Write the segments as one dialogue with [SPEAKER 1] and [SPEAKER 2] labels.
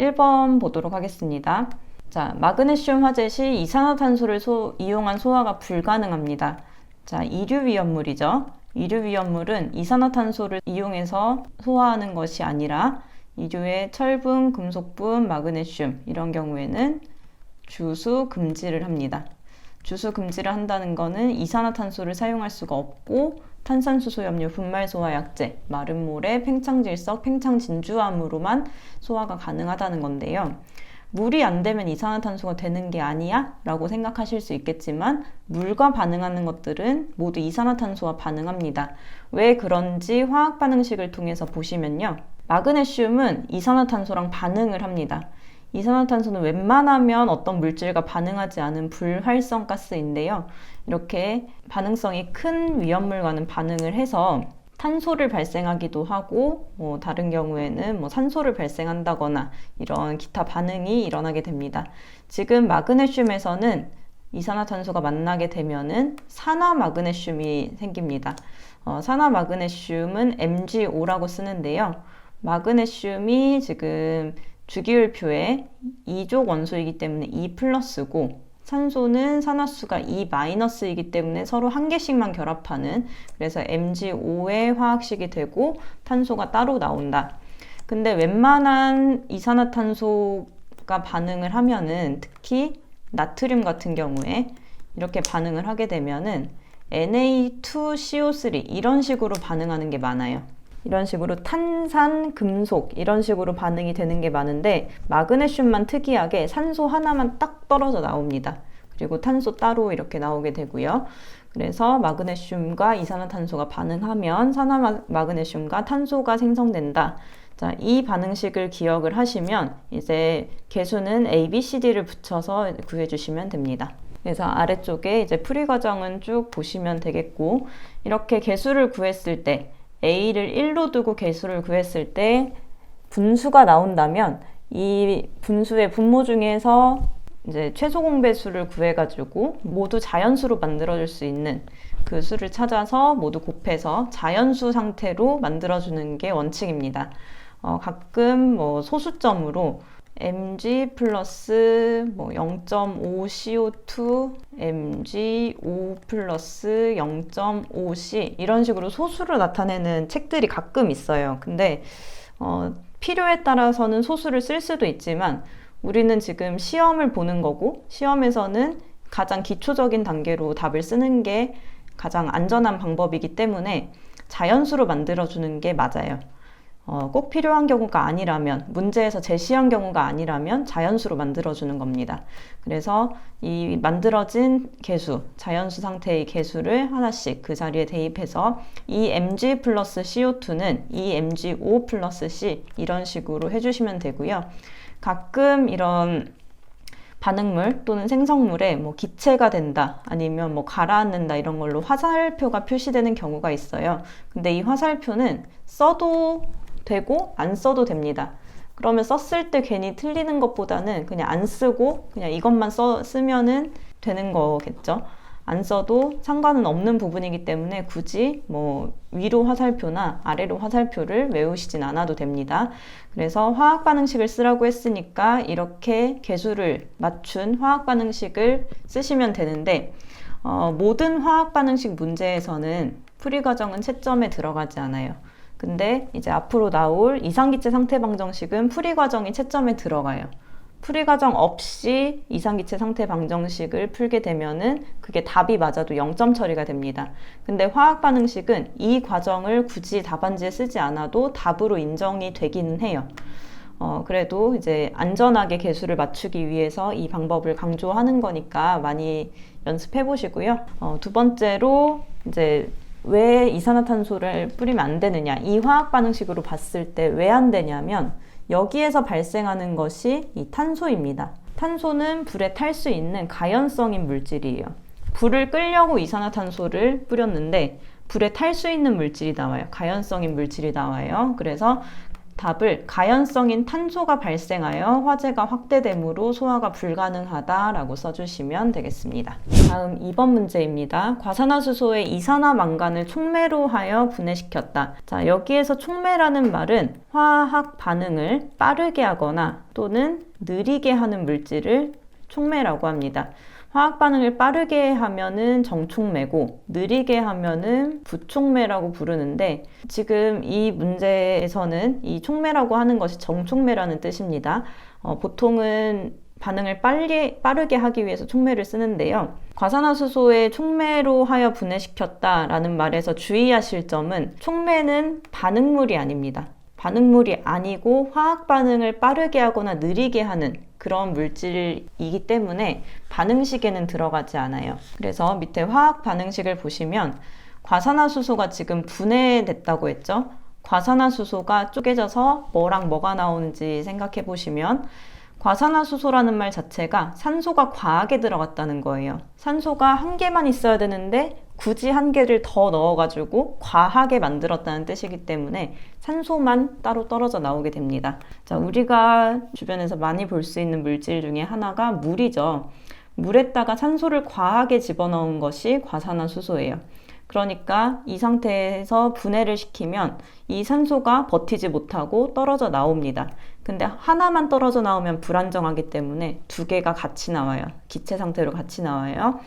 [SPEAKER 1] 1번 보도록 하겠습니다. 자, 마그네슘 화재 시 이산화탄소를 소, 이용한 소화가 불가능합니다. 자, 이류 위험물이죠. 이류 위험물은 이산화탄소를 이용해서 소화하는 것이 아니라 이류의 철분, 금속분, 마그네슘 이런 경우에는 주수 금지를 합니다. 주수 금지를 한다는 것은 이산화탄소를 사용할 수가 없고 탄산수소염료, 분말 소화 약제, 마름모래, 팽창질석, 팽창진주암으로만 소화가 가능하다는 건데요. 물이 안 되면 이산화탄소가 되는 게 아니야? 라고 생각하실 수 있겠지만 물과 반응하는 것들은 모두 이산화탄소와 반응합니다. 왜 그런지 화학 반응식을 통해서 보시면요. 마그네슘은 이산화탄소랑 반응을 합니다. 이산화탄소는 웬만하면 어떤 물질과 반응하지 않은 불활성 가스인데요. 이렇게 반응성이 큰 위험물과는 반응을 해서 탄소를 발생하기도 하고 뭐 다른 경우에는 뭐 산소를 발생한다거나 이런 기타 반응이 일어나게 됩니다. 지금 마그네슘에서는 이산화탄소가 만나게 되면은 산화 마그네슘이 생깁니다. 어, 산화 마그네슘은 MgO라고 쓰는데요. 마그네슘이 지금 주기율표에 2족 원소이기 때문에 2 플러스고 산소는 산화수가 2 마이너스이기 때문에 서로 한 개씩만 결합하는 그래서 MgO의 화학식이 되고 탄소가 따로 나온다. 근데 웬만한 이산화탄소가 반응을 하면은 특히 나트륨 같은 경우에 이렇게 반응을 하게 되면은 Na2CO3 이런 식으로 반응하는 게 많아요. 이런 식으로 탄산, 금속 이런 식으로 반응이 되는 게 많은데 마그네슘만 특이하게 산소 하나만 딱 떨어져 나옵니다. 그리고 탄소 따로 이렇게 나오게 되고요. 그래서 마그네슘과 이산화탄소가 반응하면 산화 마그네슘과 탄소가 생성된다. 자, 이 반응식을 기억을 하시면 이제 개수는 A, B, C, D를 붙여서 구해 주시면 됩니다. 그래서 아래쪽에 이제 풀이 과정은 쭉 보시면 되겠고 이렇게 개수를 구했을 때 A를 1로 두고 개수를 구했을 때 분수가 나온다면 이 분수의 분모 중에서 이제 최소 공배수를 구해가지고 모두 자연수로 만들어줄 수 있는 그 수를 찾아서 모두 곱해서 자연수 상태로 만들어주는 게 원칙입니다. 어, 가끔 뭐 소수점으로 mg 플러스 뭐 0.5 CO2, mg 5 플러스 0.5c 이런 식으로 소수를 나타내는 책들이 가끔 있어요. 근데 어, 필요에 따라서는 소수를 쓸 수도 있지만 우리는 지금 시험을 보는 거고 시험에서는 가장 기초적인 단계로 답을 쓰는 게 가장 안전한 방법이기 때문에 자연수로 만들어주는 게 맞아요. 어, 꼭 필요한 경우가 아니라면, 문제에서 제시한 경우가 아니라면 자연수로 만들어주는 겁니다. 그래서 이 만들어진 개수, 자연수 상태의 개수를 하나씩 그 자리에 대입해서 이 mg 플러스 CO2는 이 mg5 플러스 C 이런 식으로 해주시면 되고요. 가끔 이런 반응물 또는 생성물에 뭐 기체가 된다 아니면 뭐 가라앉는다 이런 걸로 화살표가 표시되는 경우가 있어요. 근데 이 화살표는 써도 되고 안 써도 됩니다. 그러면 썼을 때 괜히 틀리는 것보다는 그냥 안 쓰고 그냥 이것만 써, 쓰면은 되는 거겠죠. 안 써도 상관은 없는 부분이기 때문에 굳이 뭐 위로 화살표나 아래로 화살표를 외우시진 않아도 됩니다. 그래서 화학 반응식을 쓰라고 했으니까 이렇게 개수를 맞춘 화학 반응식을 쓰시면 되는데 어, 모든 화학 반응식 문제에서는 풀이 과정은 채점에 들어가지 않아요. 근데 이제 앞으로 나올 이상기체 상태 방정식은 풀이 과정이 채점에 들어가요. 풀이 과정 없이 이상기체 상태 방정식을 풀게 되면은 그게 답이 맞아도 0점 처리가 됩니다. 근데 화학 반응식은 이 과정을 굳이 답안지에 쓰지 않아도 답으로 인정이 되기는 해요. 어, 그래도 이제 안전하게 개수를 맞추기 위해서 이 방법을 강조하는 거니까 많이 연습해 보시고요. 어, 두 번째로 이제 왜 이산화탄소를 뿌리면 안 되느냐 이 화학 반응식으로 봤을 때 왜 안 되냐면 여기에서 발생하는 것이 이 탄소입니다. 탄소는 불에 탈 수 있는 가연성인 물질이에요. 불을 끌려고 이산화탄소를 뿌렸는데 불에 탈 수 있는 물질이 나와요. 가연성인 물질이 나와요. 그래서 답을 가연성인 탄소가 발생하여 화재가 확대되므로 소화가 불가능하다라고 써주시면 되겠습니다. 다음 2번 문제입니다. 과산화수소의 이산화망간을 촉매로 하여 분해시켰다. 자, 여기에서 촉매라는 말은 화학 반응을 빠르게 하거나 또는 느리게 하는 물질을 촉매라고 합니다. 화학 반응을 빠르게 하면은 정촉매고 느리게 하면은 부촉매라고 부르는데 지금 이 문제에서는 이 촉매라고 하는 것이 정촉매라는 뜻입니다. 어, 보통은 반응을 빨리, 빠르게 하기 위해서 촉매를 쓰는데요. 과산화수소의 촉매로 하여 분해시켰다라는 말에서 주의하실 점은 촉매는 반응물이 아닙니다. 반응물이 아니고 화학 반응을 빠르게 하거나 느리게 하는 그런 물질이기 때문에 반응식에는 들어가지 않아요. 그래서 밑에 화학 반응식을 보시면 과산화수소가 지금 분해됐다고 했죠. 과산화수소가 쪼개져서 뭐랑 뭐가 나오는지 생각해 보시면 과산화수소라는 말 자체가 산소가 과하게 들어갔다는 거예요. 산소가 한 개만 있어야 되는데 굳이 한 개를 더 넣어가지고 과하게 만들었다는 뜻이기 때문에 산소만 따로 떨어져 나오게 됩니다. 자, 우리가 주변에서 많이 볼 수 있는 물질 중에 하나가 물이죠. 물에다가 산소를 과하게 집어넣은 것이 과산화수소예요. 그러니까 이 상태에서 분해를 시키면 이 산소가 버티지 못하고 떨어져 나옵니다. 근데 하나만 떨어져 나오면 불안정하기 때문에 두 개가 같이 나와요. 기체 상태로 같이 나와요.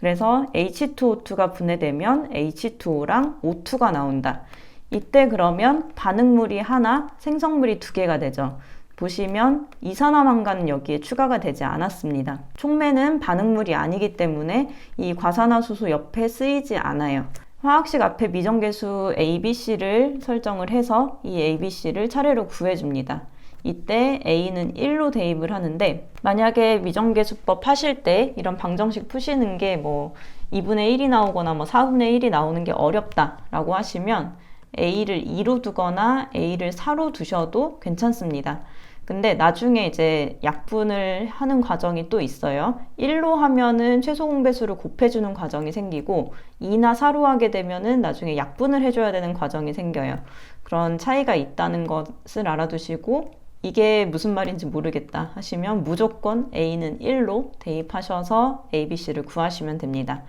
[SPEAKER 1] 그래서 H2O2가 분해되면 H2O랑 O2가 나온다. 이때 그러면 반응물이 하나, 생성물이 두 개가 되죠. 보시면 이산화망간은 여기에 추가가 되지 않았습니다. 촉매는 반응물이 아니기 때문에 이 과산화수소 옆에 쓰이지 않아요. 화학식 앞에 미정계수 ABC를 설정을 해서 이 ABC를 차례로 구해줍니다. 이때 A는 1로 대입을 하는데 만약에 미정계 수법 하실 때 이런 방정식 푸시는 게 뭐 2분의 1이 나오거나 뭐 4분의 1이 나오는 게 어렵다라고 하시면 A를 2로 두거나 A를 4로 두셔도 괜찮습니다. 근데 나중에 이제 약분을 하는 과정이 또 있어요. 1로 하면은 최소 공배수를 곱해주는 과정이 생기고 2나 4로 하게 되면은 나중에 약분을 해줘야 되는 과정이 생겨요. 그런 차이가 있다는 것을 알아두시고 이게 무슨 말인지 모르겠다 하시면 무조건 A는 1로 대입하셔서 ABC를 구하시면 됩니다.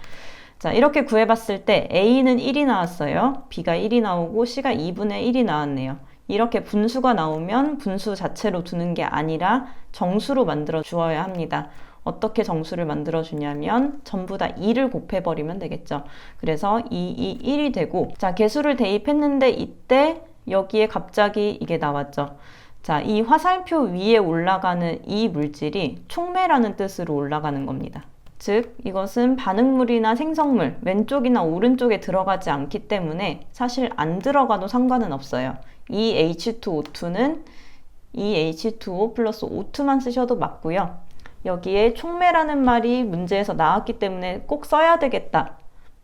[SPEAKER 1] 자, 이렇게 구해봤을 때 A는 1이 나왔어요. B가 1이 나오고 C가 2분의 1이 나왔네요. 이렇게 분수가 나오면 분수 자체로 두는 게 아니라 정수로 만들어 주어야 합니다. 어떻게 정수를 만들어 주냐면 전부 다 2를 곱해 버리면 되겠죠. 그래서 2, 2, 1이 되고 자 개수를 대입했는데 이때 여기에 갑자기 이게 나왔죠. 자, 이 화살표 위에 올라가는 이 물질이 촉매라는 뜻으로 올라가는 겁니다. 즉, 이것은 반응물이나 생성물, 왼쪽이나 오른쪽에 들어가지 않기 때문에 사실 안 들어가도 상관은 없어요. 이 H2O2는 이 H2O 플러스 O2만 쓰셔도 맞고요. 여기에 촉매라는 말이 문제에서 나왔기 때문에 꼭 써야 되겠다.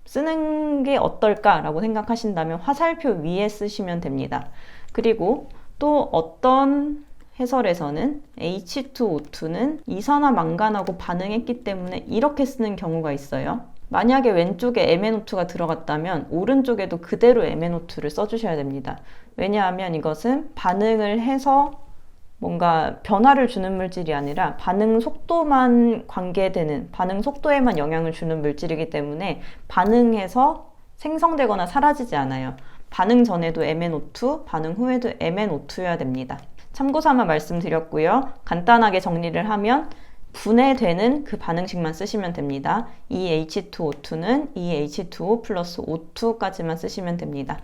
[SPEAKER 1] 쓰는 게 어떨까라고 생각하신다면 화살표 위에 쓰시면 됩니다. 그리고 또 어떤 해설에서는 H2O2는 이산화망간하고 반응했기 때문에 이렇게 쓰는 경우가 있어요. 만약에 왼쪽에 MnO2가 들어갔다면 오른쪽에도 그대로 MnO2를 써주셔야 됩니다. 왜냐하면 이것은 반응을 해서 뭔가 변화를 주는 물질이 아니라 반응 속도만 관계되는 반응 속도에만 영향을 주는 물질이기 때문에 반응해서 생성되거나 사라지지 않아요. 반응 전에도 MnO2, 반응 후에도 MnO2여야 됩니다. 참고 삼아 말씀드렸고요. 간단하게 정리를 하면 분해되는 그 반응식만 쓰시면 됩니다. 이 H2O2는 이 H2O 플러스 O2까지만 쓰시면 됩니다.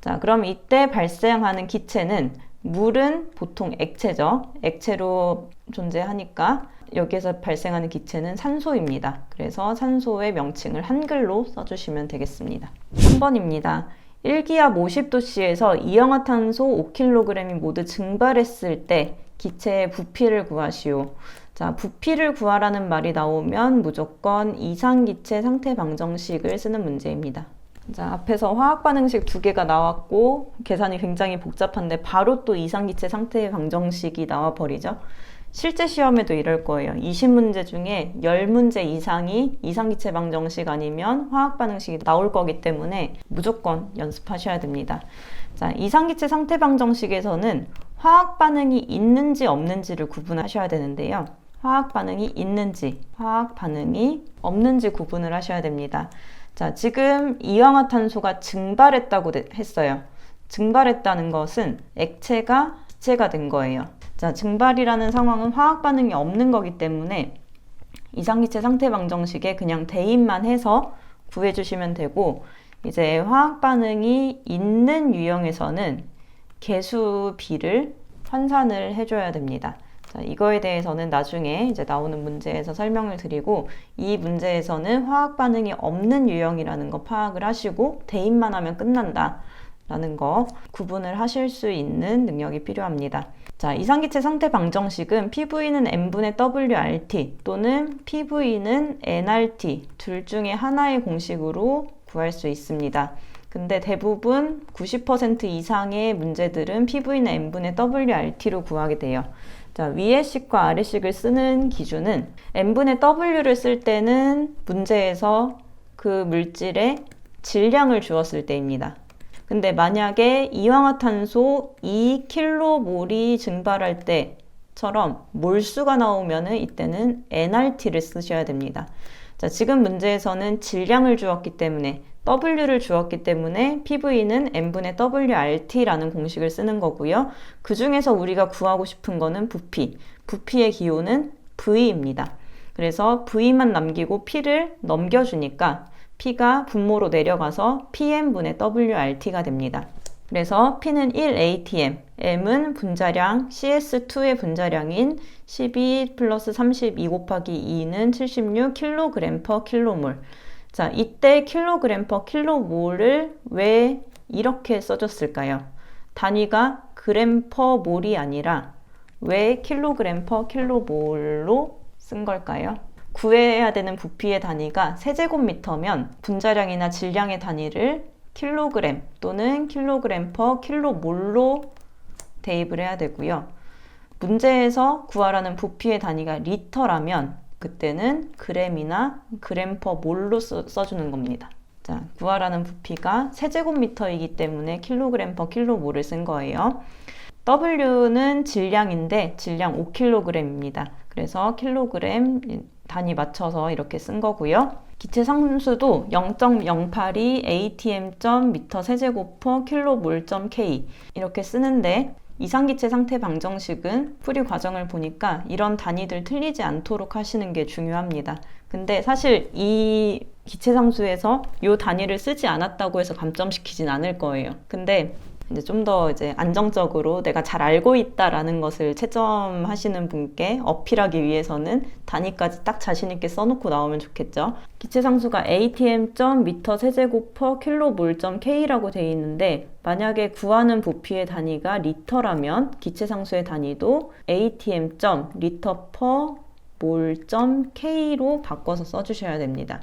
[SPEAKER 1] 자, 그럼 이때 발생하는 기체는 물은 보통 액체죠. 액체로 존재하니까 여기에서 발생하는 기체는 산소입니다. 그래서 산소의 명칭을 한글로 써주시면 되겠습니다. 3번입니다. 1기압 50도씨에서 이氧화탄소 5kg이 모두 증발했을 때 기체의 부피를 구하시오. 자, 부피를 구하라는 말이 나오면 무조건 이상기체 상태 방정식을 쓰는 문제입니다. 자, 앞에서 화학 반응식 두 개가 나왔고 계산이 굉장히 복잡한데 바로 또 이상기체 상태 방정식이 나와 버리죠. 실제 시험에도 이럴 거예요. 20문제 중에 10문제 이상이 이상기체 방정식 아니면 화학 반응식이 나올 거기 때문에 무조건 연습하셔야 됩니다. 자, 이상기체 상태 방정식에서는 화학 반응이 있는지 없는지를 구분하셔야 되는데요. 화학 반응이 있는지, 화학 반응이 없는지 구분을 하셔야 됩니다. 자, 지금 이황화탄소가 증발했다고 되- 했어요. 증발했다는 것은 액체가 지체가 된 거예요. 자, 증발이라는 상황은 화학 반응이 없는 거기 때문에 이상기체 상태 방정식에 그냥 대입만 해서 구해주시면 되고, 이제 화학 반응이 있는 유형에서는 개수 비를 환산을 해줘야 됩니다. 자, 이거에 대해서는 나중에 이제 나오는 문제에서 설명을 드리고 이 문제에서는 화학 반응이 없는 유형이라는 거 파악을 하시고 대입만 하면 끝난다. 라는 거 구분을 하실 수 있는 능력이 필요합니다. 자, 이상기체 상태 방정식은 PV는 n분의 WRT 또는 PV는 nRT 둘 중에 하나의 공식으로 구할 수 있습니다. 근데 대부분 90% 이상의 문제들은 PV는 n분의 WRT로 구하게 돼요. 자, 위의 식과 아래 식을 쓰는 기준은 n분의 W를 쓸 때는 문제에서 그 물질의 질량을 주었을 때입니다. 근데 만약에 이황화탄소 2kmol이 증발할 때처럼 몰수가 나오면은 이때는 nRT를 쓰셔야 됩니다. 자, 지금 문제에서는 질량을 주었기 때문에 W를 주었기 때문에 PV는 n분의 WRT라는 공식을 쓰는 거고요. 그 중에서 우리가 구하고 싶은 거는 부피. 부피의 기호는 V입니다. 그래서 V만 남기고 P를 넘겨주니까 P가 분모로 내려가서 PM분의 WRT가 됩니다. 그래서 P는 1ATM, M은 분자량, CS2의 분자량인 12 플러스 32 곱하기 2는 76 kg per kmol. 자, 이때 킬로몰을 왜 이렇게 써줬을까요? 단위가 그램 per 몰이 아니라 왜 킬로몰로 쓴 걸까요? 구해야 되는 부피의 단위가 세제곱미터면 분자량이나 질량의 단위를 킬로그램 또는 킬로그램 per 킬로몰로 대입을 해야 되고요. 문제에서 구하라는 부피의 단위가 리터라면 그때는 그램이나 그램 퍼 몰로 써, 써주는 겁니다. 자, 구하라는 부피가 세제곱미터이기 때문에 킬로그램 퍼 킬로몰을 쓴 거예요. W는 질량인데 질량 5kg입니다. 그래서 킬로그램 단위 맞춰서 이렇게 쓴 거고요. 기체 상수도 0.082 atm.m 세제곱 퍼 킬로몰.k 이렇게 쓰는데 이상기체 상태 방정식은 풀이 과정을 보니까 이런 단위들 틀리지 않도록 하시는 게 중요합니다. 근데 사실 이 기체 상수에서 이 단위를 쓰지 않았다고 해서 감점시키진 않을 거예요. 근데 이제 좀 더 이제 안정적으로 내가 잘 알고 있다라는 것을 채점하시는 분께 어필하기 위해서는 단위까지 딱 자신 있게 써놓고 나오면 좋겠죠. 기체 상수가 atm.m 세제곱 kmol.k라고 되어 있는데 만약에 구하는 부피의 단위가 리터라면 기체 상수의 단위도 atm.liter per mol.k로 바꿔서 써주셔야 됩니다.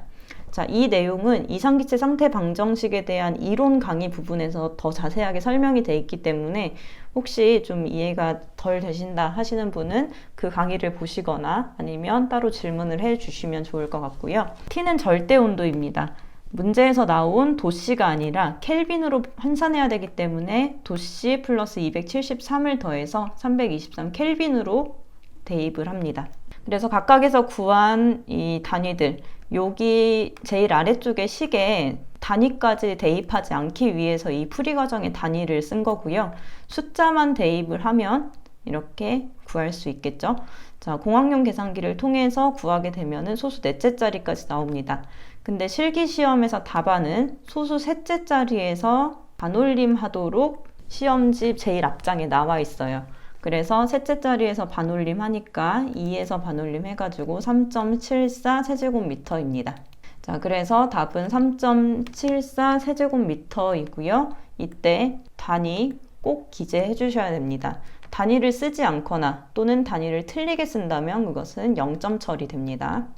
[SPEAKER 1] 자, 이 내용은 이상기체 상태 방정식에 대한 이론 강의 부분에서 더 자세하게 설명이 돼 있기 때문에 혹시 좀 이해가 덜 되신다 하시는 분은 그 강의를 보시거나 아니면 따로 질문을 해 주시면 좋을 것 같고요. T는 절대 온도입니다. 문제에서 나온 도씨가 아니라 켈빈으로 환산해야 되기 때문에 도씨 플러스 273을 더해서 323 켈빈으로 대입을 합니다. 그래서 각각에서 구한 이 단위들 여기 제일 아래쪽에 식에 단위까지 대입하지 않기 위해서 이 풀이 과정의 단위를 쓴 거고요. 숫자만 대입을 하면 이렇게 구할 수 있겠죠. 자, 공학용 계산기를 통해서 구하게 되면은 소수 넷째 자리까지 나옵니다. 근데 실기 시험에서 답안은 소수 셋째 자리에서 반올림 하도록 시험지 제일 앞장에 나와 있어요. 그래서 셋째 자리에서 반올림 하니까 2에서 반올림 해가지고 3.74 세제곱미터입니다. 자, 그래서 답은 3.74 세제곱미터이고요. 이때 단위 꼭 기재해 주셔야 됩니다. 단위를 쓰지 않거나 또는 단위를 틀리게 쓴다면 그것은 0점 처리됩니다.